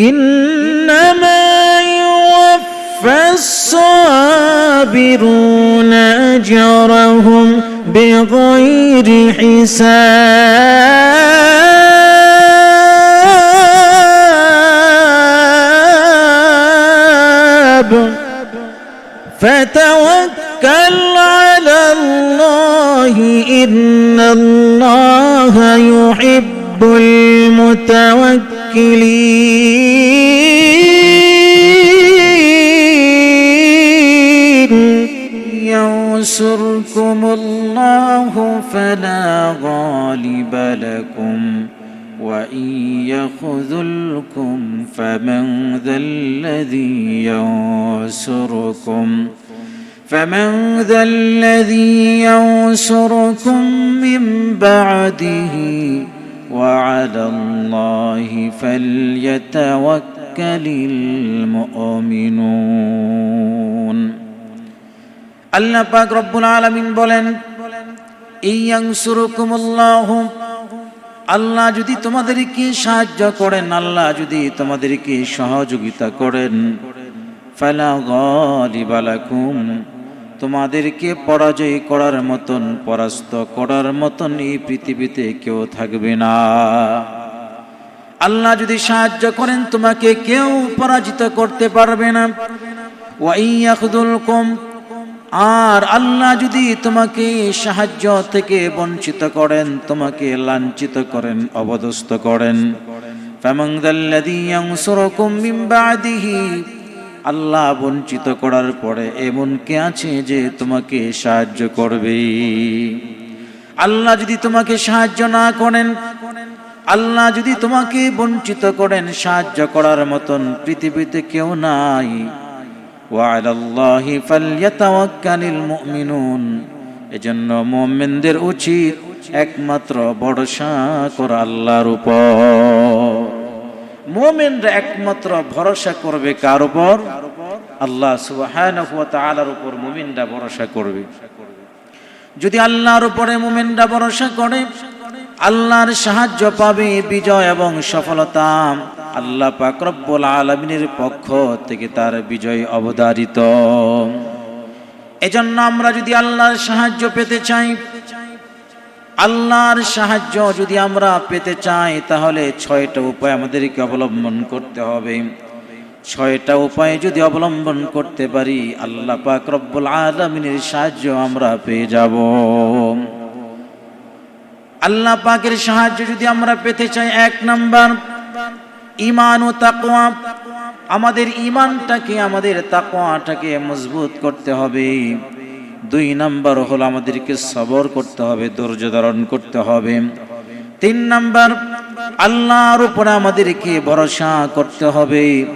إنما يوفى الصابرون أجرهم بغير حساب. ينصركم الله فلا غالب لكم وإن يخذلكم فمن ذا الذي ينصركم فمن ذا الذي ينصركم من بعده وعلى الله فليتوكل المؤمنون আল্লাহ পাক রব্বুল আলামিন বলেন আল্লাহ যদি তোমাদেরকে সাহায্য করেন, আল্লাহ যদি তোমাদেরকে সহযোগিতা করেন তোমাদেরকে পরাজয় করার মতন, পরাস্ত করার মতন এই পৃথিবীতে কেউ থাকবে না। আল্লাহ যদি সাহায্য করেন, তোমাকে কেউ পরাজিত করতে পারবে না। ওয়াইয়াখদুলকুম আর আল্লাহ যদি তোমাকে সাহায্য থেকে বঞ্চিত করেন, তোমাকে লাঞ্ছিত করেন অবদস্ত করেন। আল্লাহ বঞ্চিত করার পরে এমন কে আছে যে তোমাকে সাহায্য করবে? আল্লাহ যদি তোমাকে সাহায্য না করেন, আল্লাহ যদি তোমাকে বঞ্চিত করেন, সাহায্য করার মতন পৃথিবীতে কেউ নাই। وعلى الله فليتوكل المؤمنون এজন্য মুমিনদের উচিত একমাত্র ভরসা করা আল্লাহর উপর মুমিনরা একমাত্র ভরসা করবে কার উপর আল্লাহ সুবহানাহু ওয়া তাআলার উপর মুমিনরা ভরসা করবে যদি আল্লাহর উপরে মুমিনরা ভরসা করে আল্লাহর সাহায্য পাবে বিজয় এবং সফলতা আল্লাহ পাক রব্বুল আলামিনের পক্ষ থেকে তার বিজয় অবধারিত। এজন্য আমরা যদি আল্লাহর সাহায্য পেতে চাই, আল্লাহর সাহায্য যদি আমরা পেতে চাই, তাহলে ছয়টা উপায় আমাদেরকে অবলম্বন করতে হবে। ছয়টা উপায় যদি অবলম্বন করতে পারি, আল্লাহ পাক রব্বুল আলামিনের সাহায্য আমরা পেয়ে যাব। আল্লাহ পাকের সাহায্য যদি আমরা পেতে চাই, এক নাম্বার ইমান ও তাকোয়া আমাদের ইমানটাকে আমাদের তাকোয়াটাকে মজবুত করতে হবে। দুই নাম্বার হলো আমাদেরকে সবর করতে হবে, ধৈর্য ধারণ করতে হবে। তিন নাম্বার, আল্লাহর উপরে আমাদেরকে ভরসা করতে হবে।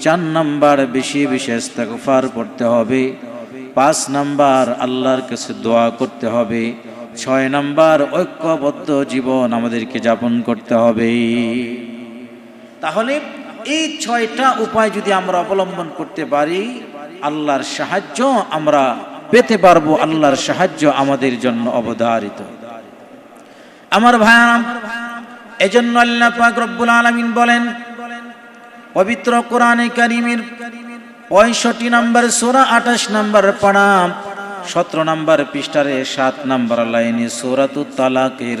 চার নাম্বার, বেশি বেশি ইস্তেগফার করতে হবে। পাঁচ নাম্বার, আল্লাহর কাছে দোয়া করতে হবে। ছয় নাম্বার, ঐক্যবদ্ধ জীবন আমাদেরকে যাপন করতে হবে। তাহলে এই ছয়টা উপায় যদি আমরা অবলম্বন করতে পারি, আল্লাহর সাহায্য আমরা পেতে পারব, আল্লাহর সাহায্য আমাদের জন্য অবধারিত। আমার ভাইয়ারাম, এজন্য আল্লাহ পাক রব্বুল আলামিন বলেন, পবিত্র কোরআনে কারিমের পঁয়ষট্টি নম্বর সোরা, আঠাশ নম্বর পাড়া সতেরো নম্বর পৃষ্ঠারে সাত নম্বর লাইনে সোরাতু তালাকের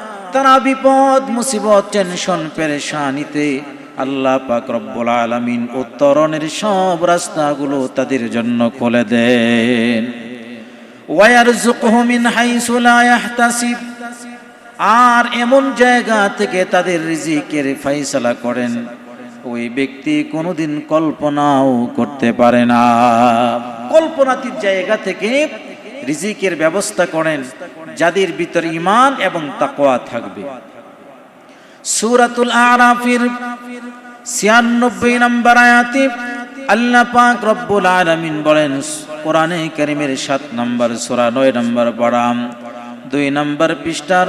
তারা বিপদ, মুসিবত, টেনশন, পেরেশানিতে আল্লাহ পাক রব্বুল আলামিন উত্তরণের সব রাস্তাগুলো তাদের জন্য খুলে দেন। ওয়ারজুকহু মিন হাইসু লা ইয়াহতাসিব। আর এমন জায়গা থেকে তাদের রিজিকের ফাইসালা করেন, ওই ব্যক্তি কোনোদিন কল্পনাও করতে পারে না। কল্পনাতীত জায়গা থেকে রিজিকের ব্যবস্থা করেন যাদের ভিতর ইমান এবং তাকওয়া থাকবে সূরাতুল আরাফের 96 নম্বর আয়াতে আল্লাহ পাক রব্বুল আলামিন বলেন কোরআনে কারীমের 7 নম্বর সূরা 9 নম্বর পড়াম দুই নম্বর পৃষ্ঠার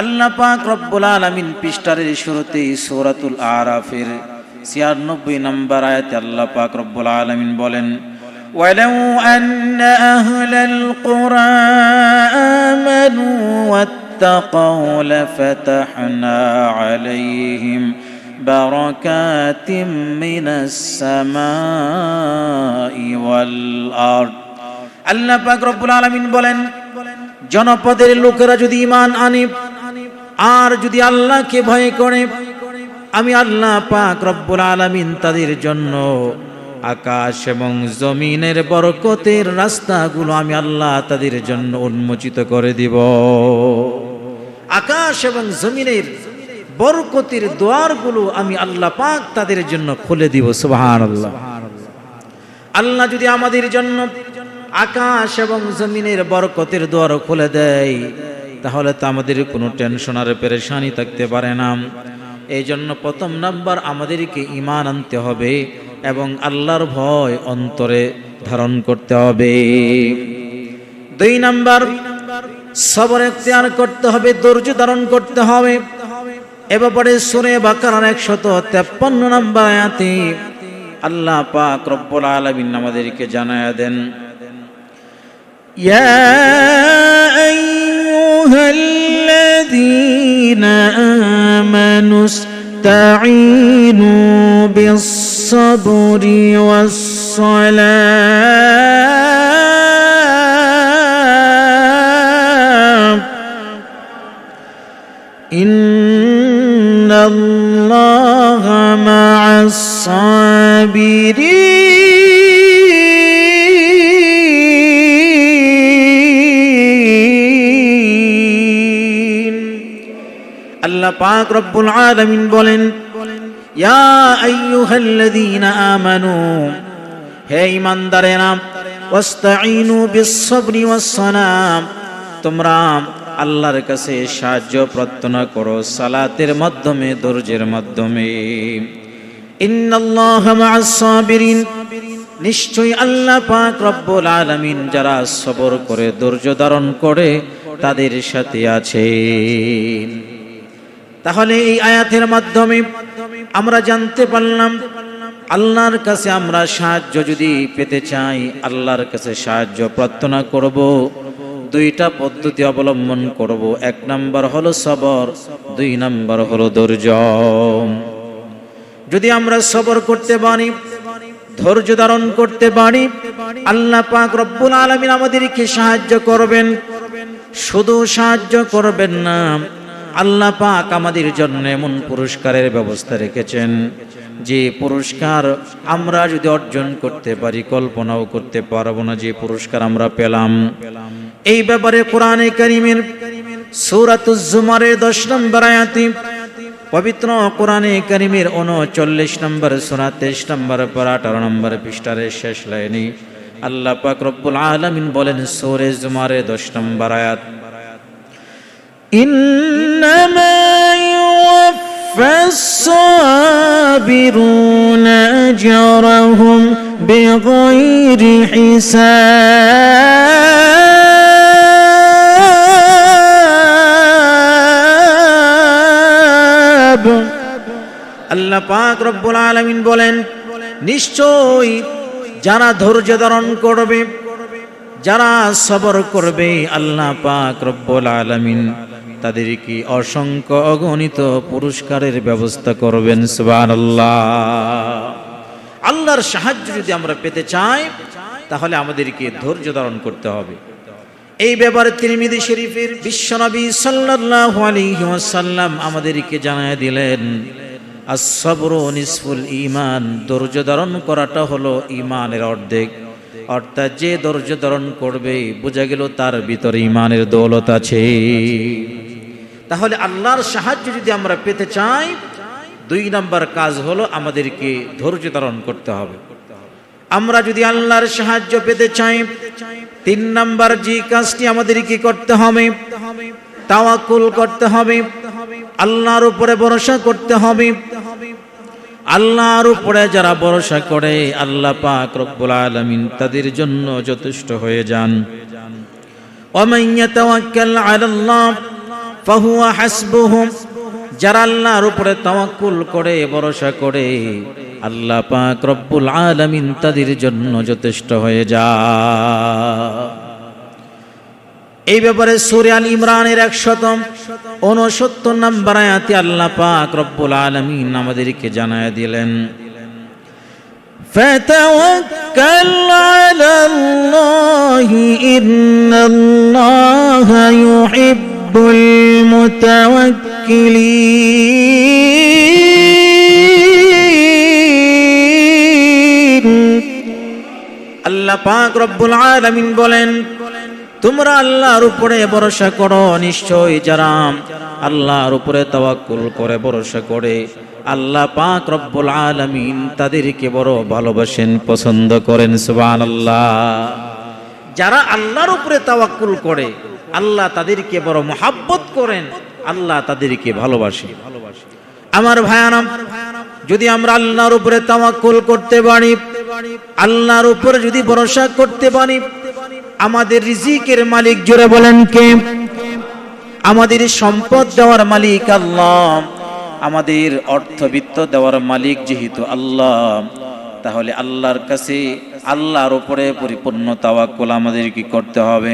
আল্লাহ পাক রব্বুল আলামিন পৃষ্ঠারের শুরুতেই সূরাতুল আরাফের 96 নম্বর আয়াতে আল্লাহ পাক রব্বুল আলামিন বলেন ولو أن أهل القرى آمنوا واتقوا لفتحنا عليهم بركات من السماء والأرض আল্লাহ পাক রব্বুল আলামিন বলেন জনপদের লোকেরা যদি ইমান আনে আর যদি আল্লাহকে ভয় করে আমি আল্লাহ পাক রব্বুল আলামিন তাদের জন্য আকাশ এবং জমিনের বরকতের রাস্তাগুলো আমি আল্লাহ তাদের জন্য উন্মোচিত করে দিব। আকাশ এবং জমিনের বরকতের দ্বারগুলো আমি আল্লাহ পাক তাদের জন্য খুলে দিব সুবহান আল্লাহ আল্লাহ যদি আমাদের জন্য আকাশ এবং জমিনের বরকতের দ্বার খুলে দেয়, তাহলে তো আমাদের কোনো টেনশন আর পেরেশানি থাকতে পারে না। এই জন্য প্রথম নাম্বার আমাদেরকে ইমান আনতে হবে। এবং আল্লাহর ভয় অন্তরে ধারণ করতে হবে। দুই নাম্বার, সবর এখতিয়ার করতে হবে, ধৈর্য ধারণ করতে হবে। এ ব্যাপারে সুরে বাকার একশত তেপ্পান্ন নাম্বার আয়াতি আল্লাহ পাক রব্বুল আলামিন আমাদেরকে জানায়া দেন, ইয়া মানুষ بالصبر والصلاة إن الله مع الصابرين আল্লাহ পাক রব্বুল আলামিন বলেন আইয়ুহাল্লাযীনা আমানু, হে ঈমানদারেরা, ওয়াস্তাঈনু বিস-সাবরি ওয়াস-সালাম, তোমরা আল্লাহর কাছে সাহায্য প্রার্থনা করো সালাতের মাধ্যমে ধৈর্যের মাধ্যমে। নিশ্চয়ই আল্লাহ পাক রব্বুল আলামিন যারা সবর করে, ধৈর্য ধারণ করে তাদের সাথে আছে তাহলে এই আয়াতের মাধ্যমে আমরা জানতে পারলাম, আল্লাহর কাছে আমরা সাহায্য যদি পেতে চাই, আল্লাহর কাছে সাহায্য প্রার্থনা করব। দুইটা পদ্ধতি অবলম্বন করব। এক নাম্বার হলো সবর, দুই নাম্বার হলো ধৈর্য। যদি আমরা সবর করতে পারি, ধৈর্য ধারণ করতে পারি, আল্লাহ পাক রব্বুল আলামিন আমাদেরকে সাহায্য করবেন। শুধু সাহায্য করবেন না আল্লাহ পাক আমাদের জন্য এমন পুরস্কারের ব্যবস্থা রেখেছেন। যে পুরস্কার আমরা যদি অর্জন করতে পারি, কল্পনাও করতে পারব না যে পুরস্কার আমরা পেলাম। এই ব্যাপারে কোরআনে করিমের সূরাতুজ জুমারের 10 নম্বর আয়াতে, পবিত্র কোরআনে কারিমের উনচল্লিশ নম্বর সূরা 23 নম্বর পর 18 নম্বর পৃষ্ঠার শেষ লাইনি আল্লাহ পাক রব্বুল আলামিন বলেন, সূরা জুমারের 10 নম্বর আয়াত إنما يوفى الصابرون أجرهم بغير حساب আল্লাহ পাক রব্বুল আলামিন বলেন নিশ্চয় যারা ধৈর্য ধারণ করবে যারা সবর করবে আল্লাহ পাক রব্বুল আলামিন তাদেরকে অসংখ্য অগণিত পুরস্কারের ব্যবস্থা করবেন? আল্লাহর সাহায্য যদি আমরা পেতে চাই, তাহলে আমাদেরকে ধৈর্য ধারণ করতে হবে। এই ব্যাপারে তিরমিজি শরীফের বিশ্বনবী সাল্লাল্লাহু আলাইহি ওয়াসাল্লাম আমাদেরকে জানায় দিলেন as-sabru নিসফুল ঈমান, ধৈর্য ধারণ করাটা হলো ঈমানের অর্ধেক। অর্থাৎ যে ধৈর্য ধারণ করবে, বোঝা গেল তার ভিতরে ঈমানের দৌলত আছে। তাহলে আল্লাহর সাহায্য যদি আমরা পেতে চাই, দুই নম্বর কাজ হলো আমাদেরকে ধৈর্য ধারণ করতে হবে। আমরা যদি আল্লাহর সাহায্য পেতে চাই, তিন নম্বর যে কাজটি আমাদেরকে করতে হবে তাওয়াকুল করতে হবে, আল্লাহর উপরে ভরসা করতে হবে। আল্লাহর উপরে যারা ভরসা করে, আল্লাহ পাক রব্বুল আলামিন তাদের জন্য যথেষ্ট হয়ে যান। ওমাইয়া তাওয়াক্কাল আলাল্লাহ الله فهو حسبه যারা আল্লাহর উপরে তাওয়াক্কুল করে ভরসা করে আল্লাহ পাক রব্বুল আলামিন তাদের জন্য যথেষ্ট হয়ে যা এই ব্যাপারে সূরা আল ইমরানের 169 নম্বর আয়াতে আল্লাহ পাক রব্বুল আলামিন আমাদেরকে জানায় দিলেন فتوكل على الله إن الله يحب المتوكلين আল্লাহ পাক রব্বুল আলামিন বলেন তোমরা আল্লাহর উপরে ভরসা করো নিশ্চয় যারা আল্লাহর উপরে তাওয়াক্কুল করে ভরসা করে আল্লাহ পাক রব্বুল আলামিন তাদেরকে বড় ভালোবাসেন পছন্দ করেন সুবহানাল্লাহ যারা আল্লাহর উপরে তাওয়াক্কুল করে আল্লাহ তাদেরকে বড় মোহাব্বত করেন, আল্লাহ তাদেরকে ভালোবাসে। আমার ভায়ানাম যদি আমরা আল্লাহর উপরে তাওয়াক্কুল করতে পারি, আল্লাহর উপরে যদি ভরসা করতে পারি, আমাদের রিজিকের মালিক জোরে বলেন কে? আমাদের সম্পদ দেওয়ার মালিক আল্লাহ, আমাদের অর্থবিত্ত দেওয়ার মালিক যেহেতু আল্লাহ, তাহলে আল্লাহর কাছে আল্লাহর উপরে পরিপূর্ণ তাওয়াক্কুল আমাদের কি করতে হবে।